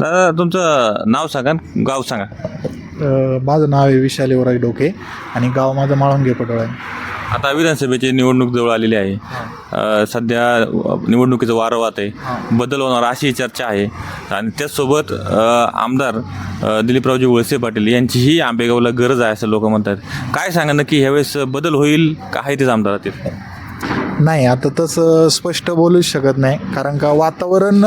दादा तुमचं नाव सांगा गाव सांगा. अ, माझं नाव आहे विशाल युवराज डोके आणि गाव माझं माळुंगे पटोळ. आहे आता विधानसभेची निवडणूक जवळ आलेली आहे. अ, सध्या अ, निवडणुकीचं वारं वाहत आहे. बदल होणार अशी चर्चा आहे. आणि त्याचसोबत अ, आमदार अ, दिलीपरावजी वळसे पाटील यांचीही आंबेगावला गरज आहे असं लोक म्हणतात. काय सांगा नक्की ह्यावेळेस बदल होईल का आहे तेच आमदार राहतील नाही आता तसं स्पष्ट बोलूच शकत नाही. कारण का वातावरण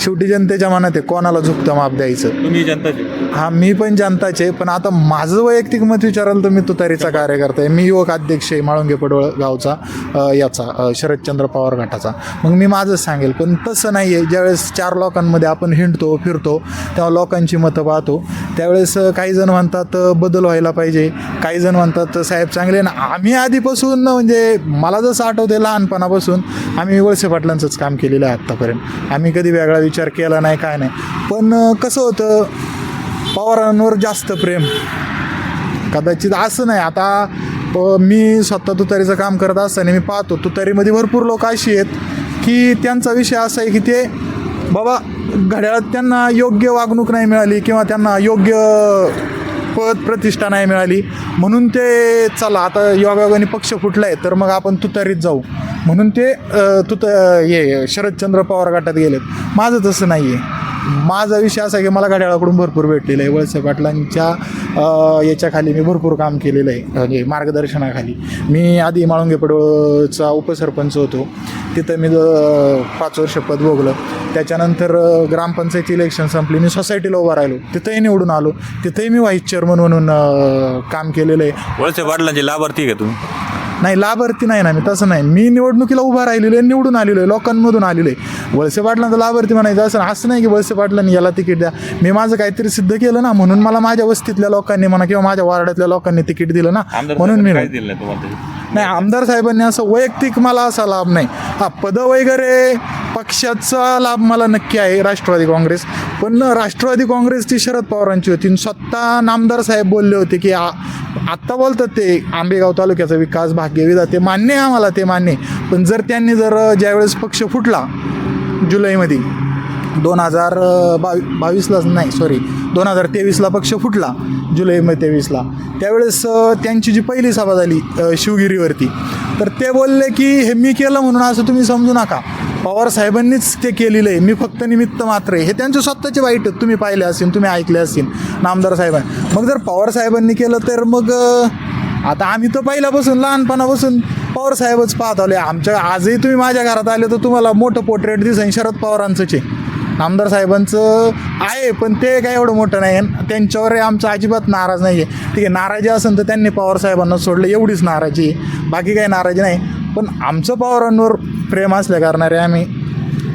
शेवटी जनतेच्या मनात आहे कोणाला झुकतं माप द्यायचं? तुम्ही जनताचे? हा मी पण जनताचे पण आता माझं वैयक्तिक मत विचाराल तर मी तुतारीचा कार्यकर्ता आहे. मी युवक अध्यक्ष आहे माळुंगे पडवळ गावचा याचा शरदचंद्र पवार गटाचा. मग मी माझंच सांगेल पण तसं नाही आहे ज्यावेळेस चार लोकांमध्ये आपण हिंडतो फिरतो तेव्हा लोकांची मतं पाहतो. त्यावेळेस काही जण म्हणतात बदल व्हायला पाहिजे. काही जण म्हणतात साहेब चांगले ना आम्ही आधीपासून म्हणजे मला जसं आठवते लहानपणापासून. आम्ही वळसे पाटलांचंच काम केलेलं आहे आत्तापर्यंत. आम्ही कधी वेगळा विचार केला नाही काय नाही. पण कसं होतं पवारांवर जास्त प्रेम. कदाचित असं नाही. आता मी स्वतः तुतारीचं काम करत असताना मी पाहतो तुतारीमध्ये भरपूर लोक अशी आहेत की त्यांचा विषय असा आहे की ते बाबा घड्याळात त्यांना योग्य वागणूक नाही मिळाली किंवा त्यांना योग्य पद प्रतिष्ठा नाही मिळाली. म्हणून ते चला आता योगायोगाने पक्ष फुटला आहे तर मग आपण तुतारीत जाऊ. म्हणून ते तुत हे शरदचंद्र पवार गटात गेलेत. माझं तसं नाही आहे माझा विषय असा आहे की मला घड्याळाकडून भरपूर भेटलेलं आहे. वळसे पाटलांच्या याच्याखाली मी भरपूर काम केलेलं आहे. म्हणजे मार्गदर्शनाखाली. मी आधी माळुंगे पडोळचा उपसरपंच होतो. तिथं मी ज- पाच वर्ष पद भोगलं. त्याच्यानंतर ग्रामपंचायती इलेक्शन संपली. मी सोसायटीला उभा राहिलो. तिथंही निवडून आलो. तिथंही मी व्हाईस चेअरमन म्हणून काम केलेलं आहे. वळसे पाटलांचे लाभार्थी का तुम्ही? नाही लाभार्थी नाही ना मी तसं नाही. मी निवडणुकीला उभा राहिलेलो आहे निवडून आलेलो आहे लोकांमधून आलेलो आहे. वळसे पाटलांचा लाभार्थी म्हणायचं असं असं नाही की वळसे पाटलांनी याला तिकीट द्या. मी माझं काहीतरी सिद्ध केलं ना म्हणून मला माझ्या वस्तीतल्या लोकांनी म्हणा किंवा माझ्या वार्डातल्या लोकांनी तिकीट दिलं ना म्हणून मी? नाही आमदार साहेबांनी असं वैयक्तिक मला असा लाभ नाही. हा पदं वगैरे पक्षाचा लाभ मला नक्की आहे राष्ट्रवादी काँग्रेस. पण राष्ट्रवादी काँग्रेसची शरद पवारांची होती स्वतः नामदार साहेब बोलले होते की आत्ता बोलतात ते आंबेगाव तालुक्याचा विकास भाग्यविधा ते मान्य आहे आम्हाला ते मान्य आहे. पण जर त्यांनी जर ज्यावेळेस पक्ष फुटला जुलैमध्ये दोन हजार बावी बावीसलाच नाही सॉरी दोन हजार तेवीसला पक्ष फुटला जुलैमध्ये तेवीसला त्यावेळेस त्यांची जी पहिली सभा झाली शिवगिरीवरती तर ते बोलले की हे मी केलं म्हणून असं तुम्ही समजू नका पवार साहेबांनीच ते केलेलं आहे. मी फक्त निमित्त मात्र आहे. हे त्यांचे स्वतःचे वाईट आहेत. तुम्ही पाहिले असेल तुम्ही ऐकले असेल नामदार साहेबांनी मग जर पवार साहेबांनी केलं तर मग आता आम्ही तर पहिल्यापासून लहानपणापासून पवार साहेबच पाहत आले आमच्या आजही तुम्ही माझ्या घरात आले तर तुम्हाला मोठं पोर्ट्रेट दिसेल. शरद पवारांचंच आहे. नामदार साहेबांचं आहे पण ते काय एवढं मोठं नाही आहे. त्यांच्यावर आमचं अजिबात नाराज नाही आहे ठीक आहे नाराजी असेल तर त्यांनी पवार साहेबांना सोडलं. एवढीच नाराजी आहे. बाकी काही नाराजी नाही. पण आमचं पवारांवर प्रेम असल्या कारणारे आम्ही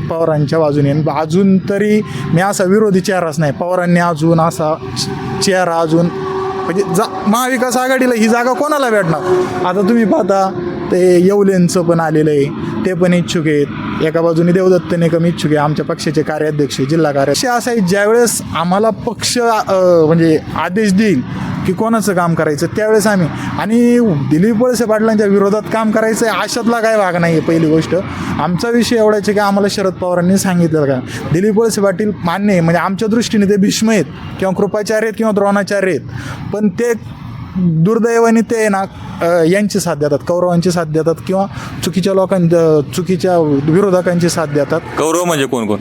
पवारांच्या बाजूने. अजून तरी मी असा विरोधी चेहराच नाही. पवारांनी अजून असा चेहरा अजून म्हणजे जा महाविकास आघाडीला ही जागा कोणाला भेटणार? आता तुम्ही पाहता ते येवलेंचं पण आलेलं आहे. ते पण इच्छुक आहेत. एका बाजूने देवदत्त निकम इच्छुक आहे. आमच्या पक्षाचे कार्याध्यक्ष जिल्हा कार्याध्यक्ष. असं आहे ज्यावेळेस आम्हाला पक्ष म्हणजे आदेश देईल की कोणाचं काम करायचं त्यावेळेस आम्ही. आणि दिलीप वळसे पाटलांच्या विरोधात काम करायचं आहे अशातला काय भाग नाही आहे पहिली गोष्ट. आमचा विषय एवढाच आहे की आम्हाला शरद पवारांनी सांगितलं का? दिलीप वळसे पाटील मान्य आहे म्हणजे आमच्या दृष्टीने ते भीष्म आहेत किंवा कृपाचार्य आहेत किंवा द्रोणाचार्य आहेत. पण ते दुर्दैवाने ते ना यांची साथ देतात कौरवांची साथ देतात किंवा चुकीच्या लोकां चुकीच्या विरोधकांची साथ देतात. कौरव म्हणजे कोण कोण?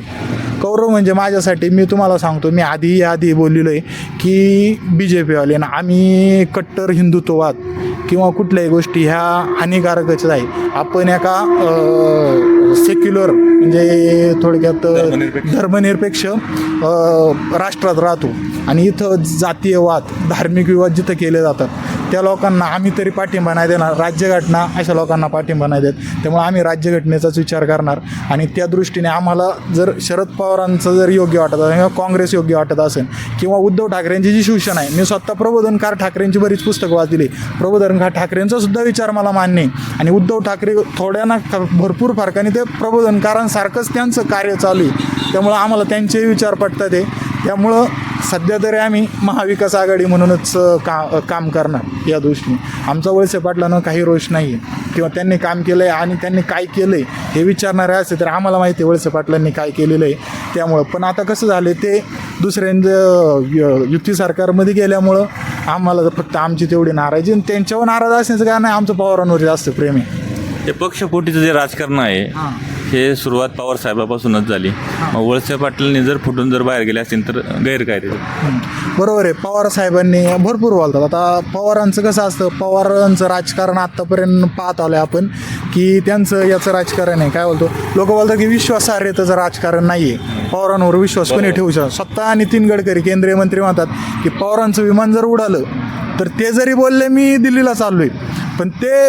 कौरव म्हणजे माझ्यासाठी मी तुम्हाला सांगतो मी आधी आधी बोललेलो आहे की बी जे पीवाले ना आम्ही कट्टर हिंदुत्ववाद किंवा कुठल्याही गोष्टी ह्या हानिकारकच आहे आपण एका सेक्युलर म्हणजे थोडक्यात धर्मनिरपेक्ष. राष्ट्रात राहतो आणि इथं जातीयवाद धार्मिक विवाद जिथं केले जातात त्या लोकांना आम्ही तरी पाठिंबा नाही देणार. राज्यघटना अशा लोकांना पाठिंबा नाही देत. त्यामुळे आम्ही राज्यघटनेचाच विचार करणार. आणि त्या दृष्टीने आम्हाला जर शरद पवारांचं जर योग्य वाटत असेल किंवा काँग्रेस योग्य वाटत असेल किंवा उद्धव ठाकरेंची जी शिवसेना आहे मी स्वतः प्रबोधनकार ठाकरेंची बरीच पुस्तकं वाचली. प्रबोधनकार ठाकरेंचा सुद्धा विचार मला मान्य आणि उद्धव ठाकरे थोड्या ना भरपूर फरकाने ते प्रबोधनकारांसारखंच त्यांचं कार्य चालू आहे. त्यामुळं आम्हाला त्यांचेही विचार पटतात आहे त्यामुळं सध्या तरी आम्ही महाविकास आघाडी म्हणूनच का काम करणार या दृष्टीने. आमचा वळसे पाटलानं काही रोष नाही आहे किंवा त्यांनी काम केलं आहे आणि त्यांनी काय केलं आहे हे विचारणारे असते तर आम्हाला माहिती आहे वळसे पाटलांनी काय केलेलं आहे त्यामुळं. पण आता कसं झालं ते दुसऱ्यांचं युती सरकारमध्ये गेल्यामुळं आम्हाला फक्त आमची तेवढी नाराजी आणि त्यांच्यावर नाराज असण्याचं कारण आमचं पवारांवर जास्त प्रेम आहे. ते पक्षफुटीचं जे राजकारण आहे हे सुरुवात पवार साहेबापासूनच झाली. मग वळसे पाटलांनी जर फुटून जर बाहेर गेले असतील तर गैरकायदे बरोबर आहे. पवार साहेबांनी भरपूर बोलतात. आता पवारांचं कसं असतं? पवारांचं राजकारण आत्तापर्यंत पाहत आलं आपण की त्यांचं याचं राजकारण आहे. काय बोलतो? लोक बोलतात की विश्वासार्हतेचं राजकारण नाही आहे पवारांवर विश्वास कोणी ठेवू शकतो स्वतः नितीन गडकरी केंद्रीय मंत्री म्हणतात की पवारांचं विमान जर उडालं तर ते जरी बोलले मी दिल्लीला चाललो आहे पण ते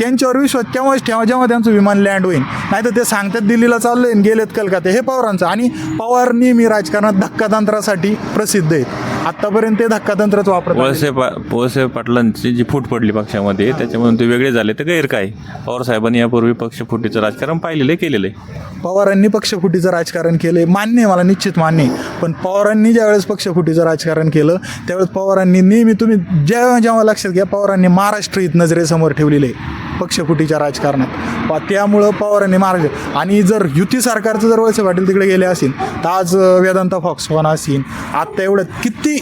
त्यांच्यावर विश्वास तेव्हाच ठेवा जेव्हा त्यांचं विमान लँड होईल. नाही तर ते सांगतात दिल्लीला चाललं आहे गेलेत कलकत्ता. हे पवारांचं. आणि पवार नेहमी राजकारणात धक्कातंत्रासाठी प्रसिद्ध आहेत. आत्तापर्यंत ते धक्कातंत्रच वापरत. वळसे पा वळसे पाटलांची जी फूट पडली पक्षामध्ये त्याच्यामधून ते वेगळे झाले तर गैर काय पवार साहेबांनी यापूर्वी पक्षफुटीचं राजकारण पाहिलेलं केलेलं आहे. पवारांनी पक्षफुटीचं राजकारण केलं मान्य आहे मला निश्चित मान्य पण पवारांनी ज्यावेळेस पक्षफुटीचं राजकारण केलं त्यावेळेस पवारांनी नेहमी तुम्ही जेव्हा जेव्हा लक्षात घ्या पवारांनी महाराष्ट्र हित नजरेसमोर ठेवलेलं आहे. पक्षफुटीच्या राजकारणात. प त्यामुळं पवारांनी मार्ग आणि जर युती सरकारचं जर वळसे पाटील तिकडे गेले असेल तर आज वेदांता फॉक्सकॉन असेल. आत्ता एवढं किती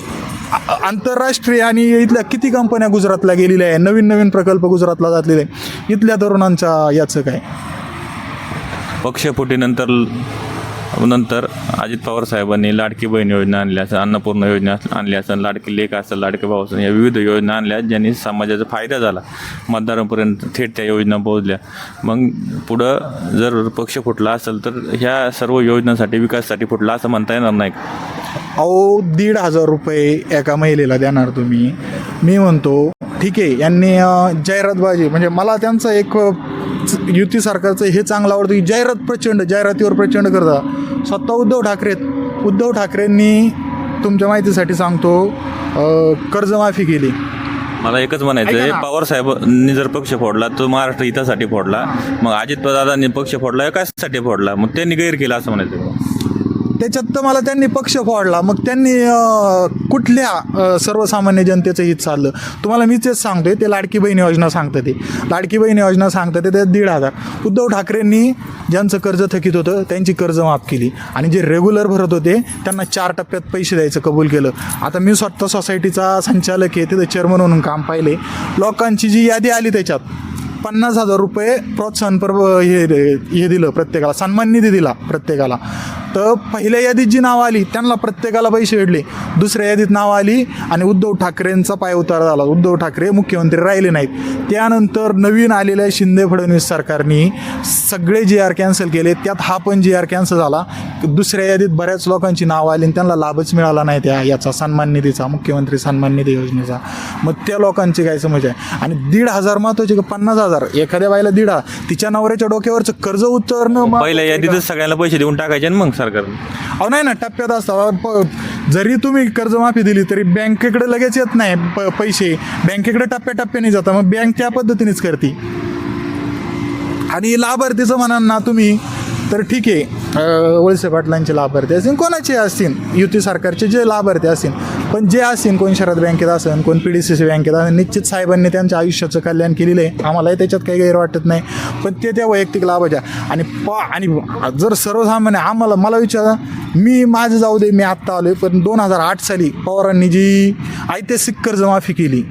आंतरराष्ट्रीय आणि इथल्या किती कंपन्या गुजरातला गेलेल्या आहे नवीन नवीन प्रकल्प गुजरातला जातलेले आहे इथल्या तरुणांचा याचं काय? पक्षफुटीनंतर नंतर अजित पवार साहेबांनी लाडकी बहीण योजना आणल्या असं अन्नपूर्ण योजना आणली असं लाडकी लेख असेल लाडके भाऊ असेल या विविध योजना आणल्या ज्यांनी समाजाचा फायदा झाला. मतदारांपर्यंत थेट त्या योजना पोहोचल्या. मग पुढं जर पक्ष फुटला असेल तर ह्या सर्व योजनांसाठी विकासासाठी फुटला असं म्हणता येणार नाही अहो दीड हजार रुपये एका महिलेला देणार तुम्ही. मी म्हणतो ठीक आहे यांनी जाहिरातबाजी म्हणजे मला त्यांचं एक युती सरकारचं हे चांगलं आवडतं की जाहिरात प्रचंड जाहिरातीवर प्रचंड करता. स्वतः उद्धव ठाकरे. उद्धव ठाकरेंनी तुमच्या माहितीसाठी सांगतो कर्जमाफी केली. मला एकच म्हणायचं आहे. पवार साहेबांनी जर पक्ष फोडला तो महाराष्ट्र हितासाठी फोडला. मग अजित दादांनी पक्ष फोडला कशासाठी फोडला? मग त्यांनी गैर केला असं म्हणायचं त्याच्यात तर मला त्यांनी पक्ष फोडला. मग त्यांनी कुठल्या सर्वसामान्य जनतेचं हित चाललं तुम्हाला मी तेच सांगतोय ते लाडकी बहीण योजना सांगतं ते. लाडकी बहीण योजना सांगतं ते ते दीड हजार. उद्धव ठाकरेंनी ज्यांचं कर्ज थकीत होतं त्यांची कर्ज माफ केली. आणि जे रेग्युलर भरत होते त्यांना चार टप्प्यात पैसे द्यायचं कबूल केलं. आता मी स्वतः सोसायटीचा संचालक आहे तिथं चेअरमन म्हणून काम पाहिले. लोकांची जी यादी आली त्याच्यात पन्नास हजार रुपये प्रोत्साहनपर हे हे दिलं प्रत्येकाला. सन्मान निधी दिला प्रत्येकाला. तर पहिल्या यादीत जी नावं आली त्यांना प्रत्येकाला पैसे भेटले. दुसऱ्या यादीत नावं आली आणि उद्धव ठाकरेंचा पाय उतार झाला. उद्धव ठाकरे मुख्यमंत्री राहिले नाहीत. त्यानंतर नवीन आलेल्या शिंदे फडणवीस सरकारने सगळे जी आर कॅन्सल केले. त्यात हा पण जी आर कॅन्सल झाला. दुसऱ्या यादीत बऱ्याच लोकांची नावं आली आणि त्यांना लाभच मिळाला नाही त्या याचा सन्मान निधीचा मुख्यमंत्री सन्मान निधी योजनेचा. मग त्या लोकांची काय समज आहे? आणि दीड हजार महत्त्वाचे का पन्नास हजार? एखाद्या बाईला दीड हजार तिच्या नवऱ्याच्या डोक्यावरचं कर्ज उतरणं पहिल्या? यादीतच सगळ्यांना पैसे देऊन टाकायचे मग? सरकार अहो नाही ना टप्प्यात असावा. प- जरी तुम्ही कर्जमाफी दिली तरी बँकेकडे लगेच येत नाही प पैसे. बँकेकडे टप्प्याटप्प्याने जाता मग बँक त्या पद्धतीनेच करते. आणि लाभार्थीचं म्हणाल ना तुम्ही तर ठीक आहे. अं, वळसे पाटलांचे लाभार्थी असतील कोणाचे असतील? युती सरकारचे जे लाभार्थी असतील पण जे असेल कोण शरद बँकेत असेल कोण पी डी सी सी बँकेत असेल निश्चित साहेबांनी त्यांच्या आयुष्याचं कल्याण केलेलं आहे. आम्हालाही त्याच्यात काही गैर वाटत नाही. पण ते त्या वैयक्तिक लाभाच्या. आणि प आणि जर सर्वसामान्य आम्हाला मला विचारा मी माझं जाऊ दे मी आत्ता आलो पण दोन हजार आठ साली पवारांनी जी ऐतिहासिक कर्जमाफी केली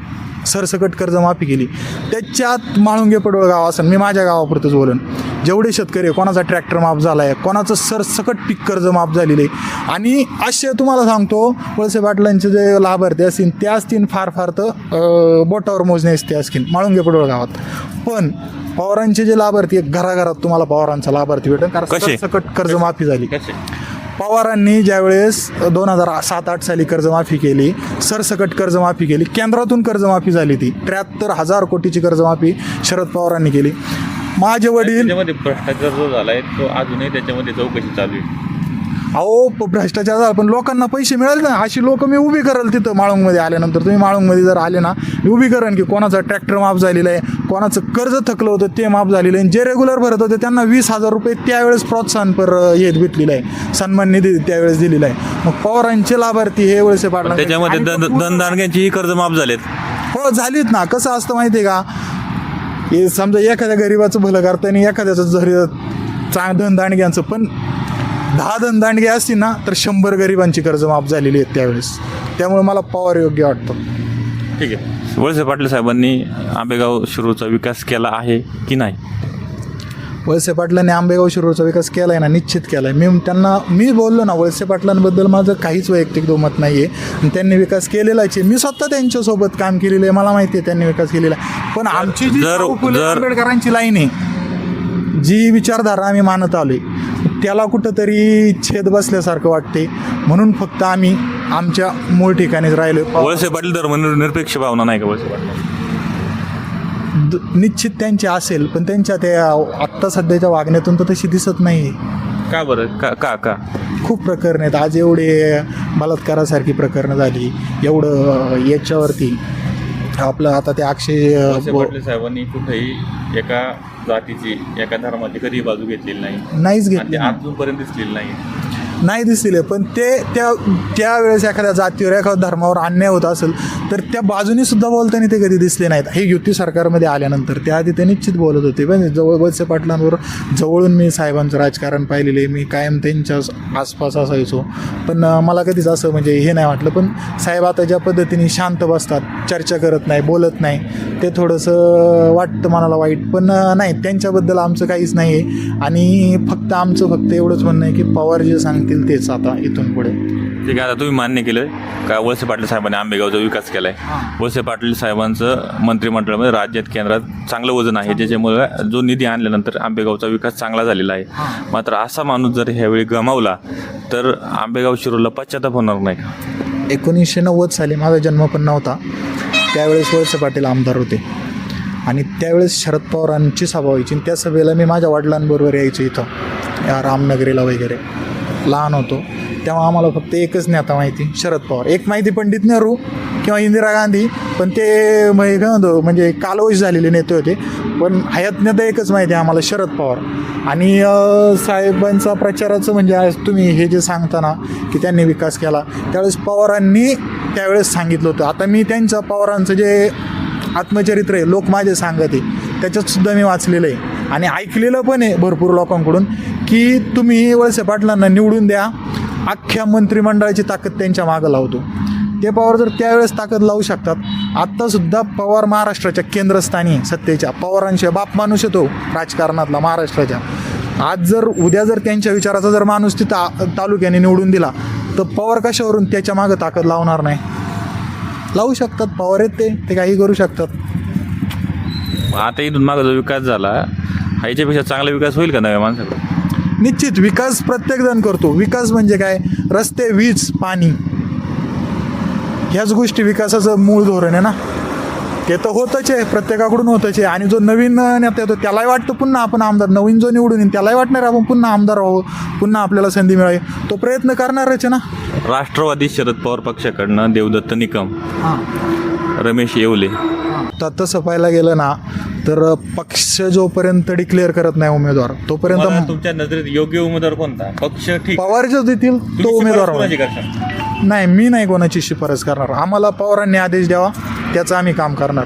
सरसकट कर्जमाफी केली. त्याच्यात माळुंगे पडवळ गाव असेल मी माझ्या गावापुरतंच बोलन. जेवढे शेतकरी आहे कोणाचा ट्रॅक्टर माफ झाला आहे कोणाचं सरसकट पीक कर्ज माफ झालेलं आहे. आणि असे तुम्हाला सांगतो वळसे पाटलांचे जे लाभार्थी असतील ते असतील फार फार तर बोटावर मोजणे ते असतील माळुंगे पडवळ गावात. पण पवारांचे जे लाभार्थी आहे घराघरात तुम्हाला पवारांचा लाभार्थी भेटेल कारण? सरसकट कर्जमाफी झाली. पवारांनी ज्यावेळेस दोन हजार सात आठ साली कर्जमाफी केली सरसकट कर्जमाफी केली केंद्रातून कर्जमाफी झाली ती त्र्याहत्तर हजार कोटीची कर्जमाफी शरद पवारांनी केली. माझे वडील भ्रष्टाचार जो झालाय तो अजूनही त्याच्यामध्ये चौकशी चालू आहे. अहो प- भ्रष्टाचार झाला पण लोकांना पैसे मिळाले ना अशी लोक मी उभी करेल तिथं माळुंगमध्ये आल्यानंतर. तुम्ही माळुंगमध्ये जर आले ना मी उभी करेन की कोणाचा ट्रॅक्टर माफ झालेला आहे कोणाचं कर्ज थकलं होतं ते माफ झालेलं आहे. जे रेग्युलर भरत होते त्यांना वीस हजार रुपये त्यावेळेस प्रोत्साहन पर हे भेटलेलं आहे. सन्मान निधी त्यावेळेस दिलेला आहे. मग पवारांचे लाभार्थी हे वळसे पाटला त्याच्यामध्ये दन दनदानग्यांचीही कर्ज माफ झालेत. हो झालीत ना. कसं असतं माहिती आहे का? हे समजा एखाद्या गरीबाचं भलं करताना एखाद्याचं जरी चांग धनदांडग्यांचं पण दहा धनदांडगे असतील ना तर शंभर गरिबांची कर्ज माफ झालेली आहेत त्यावेळेस. त्यामुळे मला पवार योग्य वाटतं. ठीक आहे. वळसे पाटील साहेबांनी आंबेगाव शिरूरचा विकास केला आहे की नाही? वळसे पाटलांनी आंबेगाव शिरूरचा विकास केला आहे ना निश्चित केला आहे मी त्यांना मी बोललो ना वळसे पाटलांबद्दल माझं काहीच वैयक्तिक दुमत नाही आहे आणि त्यांनी विकास केलेलाच आहे. मी स्वतः त्यांच्यासोबत काम केलेलं आहे. मला माहिती आहे त्यांनी विकास केलेला आहे. पण आमची जी जर- शाहू फुले जर- आंबेडकरांची लाईन आहे जी विचारधारा आम्ही मानत आलोय त्याला कुठंतरी छेद बसल्यासारखं वाटते. म्हणून फक्त आम्ही आमच्या मूळ ठिकाणीच राहिलो वळसे पाटील धर्मनिरपेक्ष भावना नाही का वळसे पाटील? निश्चित त्यांची असेल पण त्यांच्या त्या आत्ता सध्याच्या वागण्यातून तर तशी दिसत नाही का बरं? का का का? खूप प्रकरणं आहेत. आज एवढे बलात्कारासारखी प्रकरणं झाली. एवढं याच्यावरती आपलं आता ते अक्षय वळसे पाटील साहेबांनी कुठेही एका जातीची एका धर्माची कधी बाजू घेतलेली नाही. नाहीच आणि घेतली अजूनपर्यंत दिसलेली नाही नाही दिसले पण ते त्या त्यावेळेस एखाद्या जातीवर एखाद्या धर्मावर अन्याय होत असेल तर त्या बाजूनी सुद्धा बोलताना ते कधी दिसले नाहीत. हे युती सरकारमध्ये आल्यानंतर त्याआधी ते निश्चित बोलत होते. पण जवळ वळसे पाटलांवर जवळून मी साहेबांचं राजकारण पाहिलेलं आहे. मी कायम त्यांच्या आसपास असायचो. पण मला कधीच असं म्हणजे हे नाही वाटलं. पण साहेब आता ज्या पद्धतीने शांत बसतात चर्चा करत नाही बोलत नाही ते थोडंसं वाटतं मनाला वाईट. पण नाही त्यांच्याबद्दल आमचं काहीच नाही आहे आणि फक्त आमचं फक्त एवढंच म्हणणं आहे की पवार जे सांगतील तेच आता इथून पुढे. ठीक आहे आता तुम्ही मान्य केलं का वळसे पाटील साहेबांनी आंबेगावचा विकास केलाय. वळसे पाटील साहेबांचं मंत्रिमंडळामध्ये राज्यात केंद्रात चांगलं वजन आहे. ज्याच्यामुळे जो निधी आणल्यानंतर आंबेगावचा विकास चांगला झालेला आहे. मात्र असा माणूस जर ह्यावेळी गमावला तर आंबेगाव शिरूरला पश्चाताप होणार नाही का? एकोणीसशे नव्वद साली माझा जन्म पण नव्हता. त्यावेळेस वळसे पाटील आमदार होते. आणि त्यावेळेस शरद पवारांची सभा व्हायची. आणि त्या सभेला मी माझ्या वडिलांबरोबर यायचो इथं. या रामनगरीला वगैरे. लहान होतो. तेव्हा आम्हाला फक्त एकच नेता माहिती शरद पवार. एक माहिती पंडित नेहरू किंवा इंदिरा गांधी पण ते म्हणजे काय म्हणतो म्हणजे कालवश झालेले नेते होते. पण हयात नेता एकच माहिती आहे आम्हाला शरद पवार. आणि साहेबांचा प्रचाराचं म्हणजे आज तुम्ही हे जे सांगता ना की त्यांनी विकास केला त्यावेळेस पवारांनी त्यावेळेस सांगितलं होतं. आता मी त्यांचं पवारांचं जे आत्मचरित्र आहे लोक माझे सांगत आहे त्याच्यातसुद्धा मी वाचलेलं आहे. आणि ऐकलेलं पण आहे भरपूर लोकांकडून की तुम्ही वळसे पाटलांना निवडून द्या. अख्ख्या मंत्रिमंडळाची ताकद त्यांच्या मागं लावतो. ते पवार जर त्यावेळेस ताकद लावू शकतात आत्तासुद्धा पवार महाराष्ट्राच्या केंद्रस्थानी सत्तेच्या पवारांच्या बाप माणूस येतो राजकारणातला महाराष्ट्राच्या. आज जर उद्या जर त्यांच्या विचाराचा जर माणूस तिथं तालुक्याने निवडून दिला तर पवार कशावरून त्याच्या मागं ताकद लावणार नाही? लावू शकतात पवार आहेत ते ते काही करू शकतात. आता इथून मागं जो विकास झाला ह्याच्यापेक्षा चांगला विकास होईल का नव्या माणसाकडे निश्चित विकास प्रत्येकजण करतो. विकास म्हणजे काय? रस्ते वीज पाणी. ह्याच गोष्टी विकासाचं मूळ धोरण आहे ना? ते तर होतच आहे प्रत्येकाकडून होतच आहे. आणि जो नवीन नेता येतो त्यालाही वाटतं पुन्हा आपण आमदार नवीन जो निवडून येईल त्यालाही वाटणार आपण पुन्हा आमदार राहू पुन्हा आपल्याला संधी मिळावी. तो प्रयत्न करणारच आहे ना? राष्ट्रवादी शरद पवार पक्षाकडनं देवदत्त निकम रमेश येवले. तर तसं पाहायला गेलं ना तर पक्ष जोपर्यंत डिक्लेअर करत नाही उमेदवार तोपर्यंत तुमच्या नजरेत योग्य उमेदवार कोणता? पक्ष ठीक. पवार जो देतील तो उमेदवार? नाही मी नाही कोणाची शिफारस करणार. आम्हाला पवारांनी आदेश द्यावा. त्याचं आम्ही काम करणार.